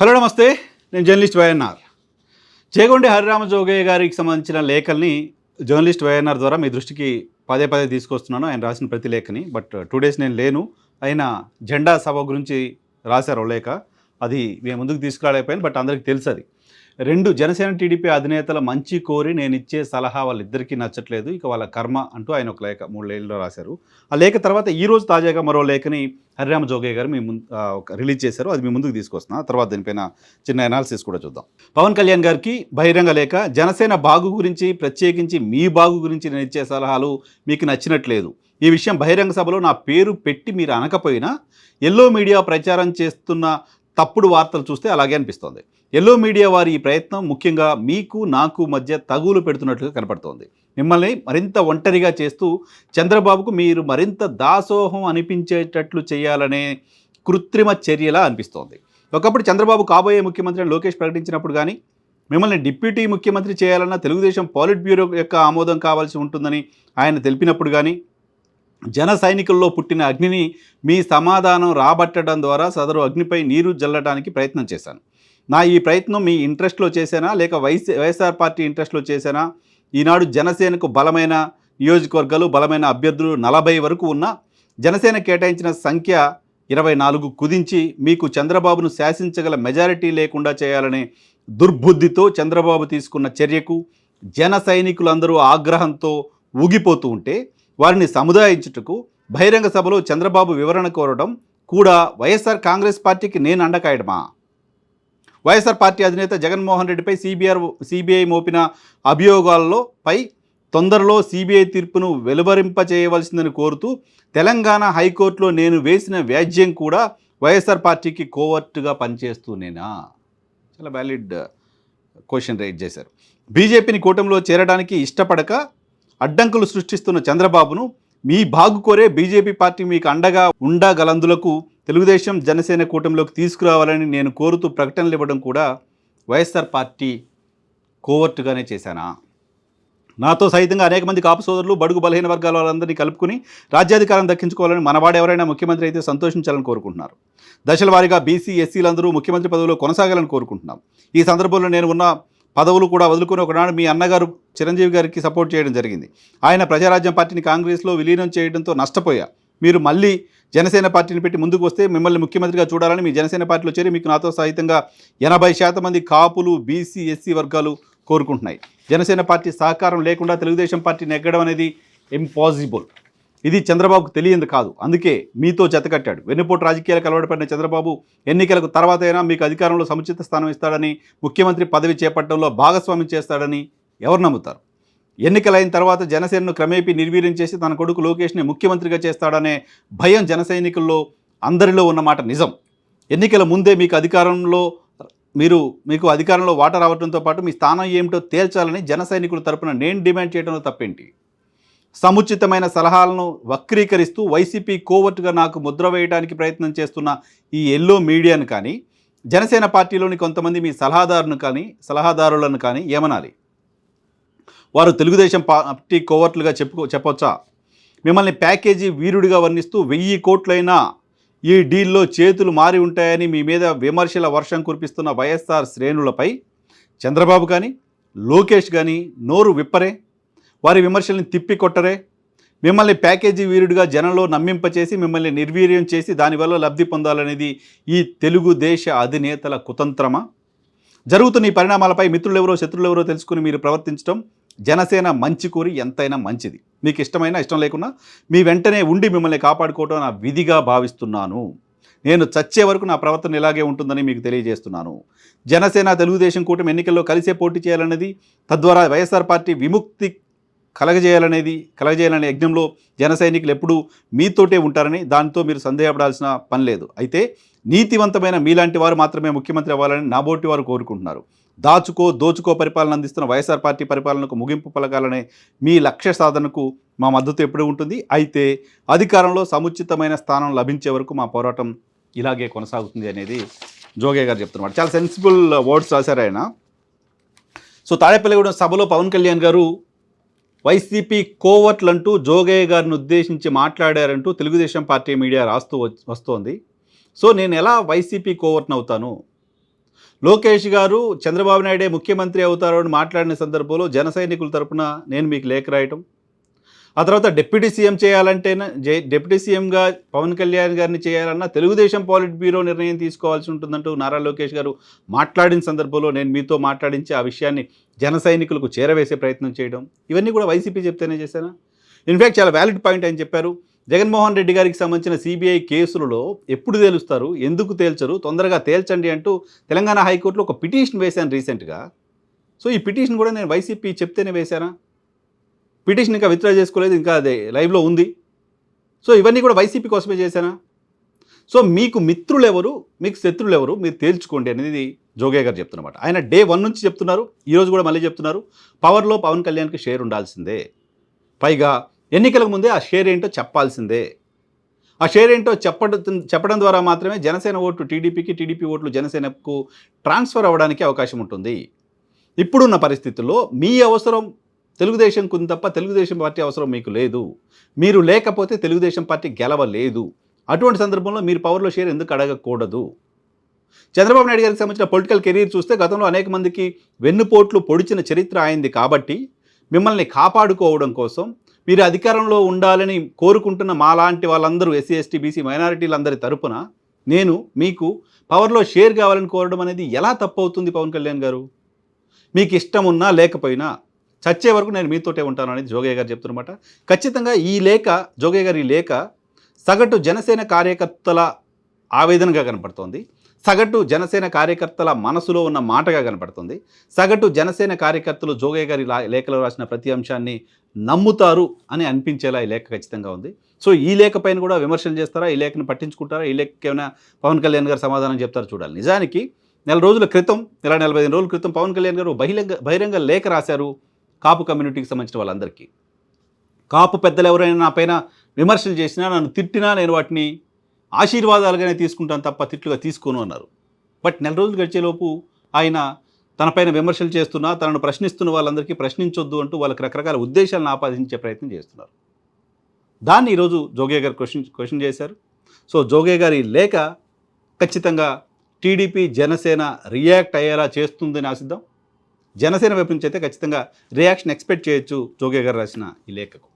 Hello నమస్తే. నేను journalist YNR. Chegondi Harirama Jogaiah గారికి సంబంధించిన లేఖల్ని జర్నలిస్ట్ వైఎన్ఆర్ ద్వారా మీ దృష్టికి పదే పదే తీసుకొస్తున్నాను. ఆయన రాసిన ప్రతి లేఖని. బట్ టూ డేస్ నేను లేను. ఆయన జెండా సభ గురించి రాశారు ఓ లేఖ. అది మేము ముందుకు తీసుకురాలేకపోయాను బట్ అందరికీ తెలుసు అది రెండు జనసేన టీడీపీ అధినేతల మంచి కోరి నేను ఇచ్చే సలహా వాళ్ళిద్దరికీ నచ్చట్లేదు. ఇక వాళ్ళ కర్మ అంటూ ఆయన ఒక లేఖ మూడు లేఖలో రాశారు. ఆ లేఖ తర్వాత ఈ రోజు తాజాగా మరో లేఖని హరిరామ జోగయ్య గారు మీ ముందు ఒక రిలీజ్ చేశారు. అది మీ ముందుకు తీసుకొస్తున్నా. తర్వాత దీనిపైన చిన్న అనాలిసిస్ కూడా చూద్దాం. పవన్ కళ్యాణ్ గారికి బహిరంగ లేఖ జనసేన బాగు గురించి ప్రత్యేకించి మీ బాగు గురించి నేను ఇచ్చే సలహాలు మీకు నచ్చినట్లేదు. ఈ విషయం బహిరంగ సభలో నా పేరు పెట్టి మీరు అనకపోయినా ఎల్లో మీడియా ప్రచారం చేస్తున్న తప్పుడు వార్తలు చూస్తే అలాగే అనిపిస్తోంది. ఎల్లో మీడియా వారి ఈ ప్రయత్నం ముఖ్యంగా మీకు నాకు మధ్య తగులు పెడుతున్నట్లుగా కనపడుతోంది. మిమ్మల్ని మరింత ఒంటరిగా చేస్తూ చంద్రబాబుకు మీరు మరింత దాసోహం అనిపించేటట్లు చేయాలనే కృత్రిమ చర్యలా అనిపిస్తోంది. ఒకప్పుడు చంద్రబాబు కాబోయే ముఖ్యమంత్రి లోకేష్ ప్రకటించినప్పుడు కానీ మిమ్మల్ని డిప్యూటీ ముఖ్యమంత్రి చేయాలన్న తెలుగుదేశం పాలిట్ బ్యూరో యొక్క ఆమోదం కావాల్సి ఉంటుందని ఆయన తెలిపినప్పుడు కానీ జన సైనికుల్లో పుట్టిన అగ్నిని మీ సమాధానం రాబట్టడం ద్వారా సదరు అగ్నిపై నీరు జల్లడానికి ప్రయత్నం చేశాను. నా ఈ ప్రయత్నం మీ ఇంట్రెస్ట్లో చేశానా? లేక వైస్ వైఎస్ఆర్ పార్టీ ఇంట్రెస్ట్లో చేశానా? ఈనాడు జనసేనకు బలమైన నియోజకవర్గాలు బలమైన అభ్యర్థులు నలభై వరకు ఉన్న జనసేన కేటాయించిన సంఖ్య ఇరవై నాలుగు కుదించి మీకు చంద్రబాబును శాసించగల మెజారిటీ లేకుండా చేయాలనే దుర్బుద్ధితో చంద్రబాబు తీసుకున్న చర్యకు జన సైనికులందరూ ఆగ్రహంతో ఊగిపోతూ ఉంటే వారిని సముదాయించుటకు బహిరంగ సభలో చంద్రబాబు వివరణ కోరడం కూడా వైఎస్ఆర్ కాంగ్రెస్ పార్టీకి నేను అండకాయడమా? వైఎస్ఆర్ పార్టీ అధినేత జగన్మోహన్ రెడ్డిపై సిబిఆర్ సిబిఐ మోపిన అభియోగాల్లో పై తొందరలో సిబిఐ తీర్పును వెలువరింపచేయవలసిందని కోరుతూ తెలంగాణ హైకోర్టులో నేను వేసిన వ్యాజ్యం కూడా వైఎస్ఆర్ పార్టీకి కోవర్టుగా పనిచేస్తూనేనా? చాలా వ్యాలిడ్ క్వశ్చన్ రైజ్ చేశారు. బీజేపీని కూటమిలో చేరడానికి ఇష్టపడక అడ్డంకులు సృష్టిస్తున్న చంద్రబాబును మీ బాగు కోరే బీజేపీ పార్టీ మీకు అండగా ఉండగలందులకు తెలుగుదేశం జనసేన కూటమిలోకి తీసుకురావాలని నేను కోరుతూ ప్రకటనలు ఇవ్వడం కూడా వైఎస్ఆర్ పార్టీ కోవర్టుగానే చేశానా? నాతో సహితంగా అనేక మంది కాపు సోదరులు బడుగు బలహీన వర్గాల వాళ్ళందరినీ కలుపుకుని రాజ్యాధికారం దక్కించుకోవాలని మనవాడు ఎవరైనా ముఖ్యమంత్రి అయితే సంతోషించాలని కోరుకుంటున్నారు. దశల వారీగా బీసీ ఎస్సీలందరూ ముఖ్యమంత్రి పదవిలో కొనసాగాలని కోరుకుంటున్నాం. ఈ సందర్భంలో నేను ఉన్న పదవులు కూడా వదులుకుని ఒకనాడు మీ అన్నగారు చిరంజీవి గారికి సపోర్ట్ చేయడం జరిగింది. ఆయన ప్రజారాజ్యం పార్టీని కాంగ్రెస్లో విలీనం చేయడంతో నష్టపోయా. మీరు మళ్ళీ జనసేన పార్టీని పెట్టి ముందుకు వస్తే మిమ్మల్ని ముఖ్యమంత్రిగా చూడాలని మీ జనసేన పార్టీలో చేరి మీకు నాతో సహితంగా ఎనభై శాతం మంది కాపులు బీసీ ఎస్సీ వర్గాలు కోరుకుంటున్నాయి. జనసేన పార్టీ సహకారం లేకుండా తెలుగుదేశం పార్టీ నెగ్గడం అనేది ఇంపాసిబుల్ ఇది చంద్రబాబుకు తెలియంది కాదు. అందుకే మీతో జతకట్టాడు వెన్నుపోటు రాజకీయాలకు అలవాటుపడిన చంద్రబాబు ఎన్నికలకు తర్వాత అయినా మీకు అధికారంలో సముచిత స్థానం ఇస్తాడని ముఖ్యమంత్రి పదవి చేపట్టడంలో భాగస్వామ్యం చేస్తాడని ఎవరు నమ్ముతారు? ఎన్నికలైన తర్వాత జనసేనను క్రమేపీ నిర్వీర్యం చేసి తన కొడుకు లోకేష్ని ముఖ్యమంత్రిగా చేస్తాడనే భయం జనసైనికుల్లో అందరిలో ఉన్నమాట నిజం. ఎన్నికల ముందే మీకు అధికారంలో మీరు మీకు అధికారంలో వాటా రావడంతో పాటు మీ స్థానం ఏమిటో తేల్చాలని జన సైనికుల తరపున నేను డిమాండ్ చేయడంలో తప్పేంటి? సముచితమైన సలహాలను వక్రీకరిస్తూ వైసీపీ కోవర్టుగా నాకు ముద్ర వేయడానికి ప్రయత్నం చేస్తున్న ఈ ఎల్లో మీడియాను కానీ జనసేన పార్టీలోని కొంతమంది మీ సలహాదారును కానీ సలహాదారులను కానీ ఏమనాలి? వారు తెలుగుదేశం పార్టీ కోవర్ట్లుగా చెప్పుకో చెప్పొచ్చా? మిమ్మల్ని ప్యాకేజీ వీరుడిగా వర్ణిస్తూ వెయ్యి కోట్లైనా ఈ డీల్లో చేతులు మారి ఉంటాయని మీ మీద విమర్శల వర్షం కురిపిస్తున్న వైఎస్ఆర్ శ్రేణులపై చంద్రబాబు కానీ లోకేష్ కానీ నోరు విప్పరే. వారి విమర్శల్ని తిప్పికొట్టరే మిమ్మల్ని ప్యాకేజీ వీరుడిగా జనంలో నమ్మింపచేసి మిమ్మల్ని నిర్వీర్యం చేసి దానివల్ల లబ్ధి పొందాలనేది ఈ తెలుగుదేశ అధినేతల కుతంత్రమా? జరుగుతున్న ఈ పరిణామాలపై మిత్రులెవరో శత్రులెవరో తెలుసుకుని మీరు ప్రవర్తించడం జనసేన మంచి కోరి ఎంతైనా మంచిది. మీకు ఇష్టమైనా ఇష్టం లేకున్నా మీ వెంటనే ఉండి మిమ్మల్ని కాపాడుకోవడం నా విధిగా భావిస్తున్నాను. నేను చచ్చే వరకు నా ప్రవర్తన ఇలాగే ఉంటుందని మీకు తెలియజేస్తున్నాను. జనసేన తెలుగుదేశం కూటమి ఎన్నికల్లో కలిసే పోటీ చేయాలన్నది తద్వారా వైఎస్ఆర్ పార్టీ విముక్తి కలగజేయాలనేది కలగజేయాలనే యజ్ఞంలో జన సైనికులు ఎప్పుడూ మీతోటే ఉంటారని దానితో మీరు సందేహపడాల్సిన పని లేదు. అయితే నీతివంతమైన మీలాంటి వారు మాత్రమే ముఖ్యమంత్రి అవ్వాలని నాబోటి వారు కోరుకుంటున్నారు. దాచుకో దోచుకో పరిపాలన అందిస్తున్న వైఎస్ఆర్ పార్టీ పరిపాలనకు ముగింపు పలకాలనే మీ లక్ష్య సాధనకు మా మద్దతు ఎప్పుడూ ఉంటుంది. అయితే అధికారంలో సముచితమైన స్థానం లభించే వరకు మా పోరాటం ఇలాగే కొనసాగుతుంది అనేది జోగే గారు చెప్తున్నారు. చాలా సెన్సిబుల్ వర్డ్స్ రాశారు ఆయన. సో తాడేపల్లిగూడెం సభలో పవన్ కళ్యాణ్ గారు వైసీపీ కోవట్లంటూ జోగయ్య గారిని ఉద్దేశించి మాట్లాడారంటూ తెలుగుదేశం పార్టీ మీడియా రాస్తూ వస్తోంది. సో నేను ఎలా వైసీపీ కోవర్ట్ని అవుతాను? లోకేష్ గారు చంద్రబాబు నాయుడే ముఖ్యమంత్రి అవుతారని మాట్లాడిన సందర్భంలో జన సైనికుల తరపున నేను మీకు లేఖ రాయటం ఆ తర్వాత డిప్యూటీ సీఎం చేయాలంటే డిప్యూటీ సీఎంగా పవన్ కళ్యాణ్ గారిని చేయాలన్నా తెలుగుదేశం పాలిట్ బ్యూరో నిర్ణయం తీసుకోవాల్సి ఉంటుందంటూ నారా లోకేష్ గారు మాట్లాడిన సందర్భంలో నేను మీతో మాట్లాడించి ఆ విషయాన్ని జన సైనికులకు చేరవేసే ప్రయత్నం చేయడం ఇవన్నీ కూడా వైసీపీ చెప్తేనే చేశానా? ఇన్ఫ్యాక్ట్ చాలా వ్యాలిడ్ పాయింట్ అని చెప్పారు. జగన్మోహన్ రెడ్డి గారికి సంబంధించిన సిబిఐ కేసులలో ఎప్పుడు తేలుస్తారు ఎందుకు తేల్చరు తొందరగా తేల్చండి అంటూ తెలంగాణ హైకోర్టులో ఒక పిటిషన్ వేశాను రీసెంట్గా. సో ఈ పిటిషన్ కూడా నేను వైసీపీ చెప్తేనే వేశానా? పిటిషన్ ఇంకా విత్డ్రా చేసుకోలేదు ఇంకా అదే లైవ్లో ఉంది. సో ఇవన్నీ కూడా వైసీపీ కోసమే చేశానా? సో మీకు మిత్రులు ఎవరు మీకు శత్రులు ఎవరు మీరు తేల్చుకోండి అనేది జోగే గారు చెప్తున్నమాట. ఆయన డే వన్ నుంచి చెప్తున్నారు ఈరోజు కూడా మళ్ళీ చెప్తున్నారు పవర్లో పవన్ కళ్యాణ్కి షేర్ ఉండాల్సిందే. పైగా ఎన్నికలకు ముందే ఆ షేర్ ఏంటో చెప్పాల్సిందే. ఆ షేర్ ఏంటో చెప్పడం చెప్పడం ద్వారా మాత్రమే జనసేన ఓట్లు టీడీపీకి టీడీపీ ఓట్లు జనసేనకు ట్రాన్స్ఫర్ అవ్వడానికి అవకాశం ఉంటుంది. ఇప్పుడున్న పరిస్థితుల్లో మీ అవసరం తెలుగుదేశం కుంది తప్ప తెలుగుదేశం పార్టీ అవసరం మీకు లేదు. మీరు లేకపోతే తెలుగుదేశం పార్టీ గెలవలేదు. అటువంటి సందర్భంలో మీరు పవర్లో షేర్ ఎందుకు అడగకూడదు? చంద్రబాబు నాయుడు గారికి సంబంధించిన పొలిటికల్ కెరీర్ చూస్తే గతంలో అనేక మందికి వెన్నుపోట్లు పొడిచిన చరిత్ర అయింది కాబట్టి మిమ్మల్ని కాపాడుకోవడం కోసం మీరు అధికారంలో ఉండాలని కోరుకుంటున్న మాలాంటి వాళ్ళందరూ ఎస్సీ ఎస్టీ బీసీ మైనారిటీలందరి తరపున నేను మీకు పవర్లో షేర్ కావాలని కోరడం అనేది ఎలా తప్పు అవుతుంది పవన్ కళ్యాణ్ గారు? మీకు ఇష్టం ఉన్నా లేకపోయినా చచ్చే వరకు నేను మీతోటే ఉంటానని జోగయ్య గారు చెప్తున్నమాట. ఖచ్చితంగా ఈ లేఖ జోగయ్య గారి ఈ లేఖ సగటు జనసేన కార్యకర్తల ఆవేదనగా కనపడుతోంది. సగటు జనసేన కార్యకర్తల మనసులో ఉన్న మాటగా కనపడుతుంది. సగటు జనసేన కార్యకర్తలు జోగయ్య గారి లేఖలో రాసిన ప్రతి అంశాన్ని నమ్ముతారు అని అనిపించేలా ఈ లేఖ ఖచ్చితంగా ఉంది. సో ఈ లేఖ పైన కూడా విమర్శలు చేస్తారా? ఈ లేఖను పట్టించుకుంటారా? ఈ లేఖకి ఏమైనా పవన్ కళ్యాణ్ గారు సమాధానం చెప్తారు చూడాలి. నిజానికి నెల రోజుల క్రితం నెల నలభై ఐదు రోజుల క్రితం పవన్ కళ్యాణ్ గారు బహిరంగ బహిరంగ లేఖ రాశారు. కాపు కమ్యూనిటీకి సంబంధించిన వాళ్ళందరికీ. కాపు పెద్దలు ఎవరైనా నా పైన విమర్శలు చేసినా నన్ను తిట్టినా నేను వాటిని ఆశీర్వాదాలుగానే తీసుకుంటాను తప్ప తిట్లుగా తీసుకోను అన్నారు. బట్ నెల రోజులు గడిచేలోపు ఆయన తనపైన విమర్శలు చేస్తున్నా తనను ప్రశ్నిస్తున్న వాళ్ళందరికీ ప్రశ్నించొద్దు అంటూ వాళ్ళకి రకరకాల ఉద్దేశాలను ఆపాదించే ప్రయత్నం చేస్తున్నారు. దాన్ని ఈరోజు జోగే గారు క్వశ్చన్ క్వశ్చన్ చేశారు. సో జోగే గారి లేఖ ఖచ్చితంగా టీడీపీ జనసేన రియాక్ట్ అయ్యేలా చేస్తుందని ఆశిద్దాం. జనసేన వైపు నుంచి అయితే ఖచ్చితంగా రియాక్షన్ ఎక్స్పెక్ట్ చేయొచ్చు జోగే గారు రాసిన ఈ లేఖకు.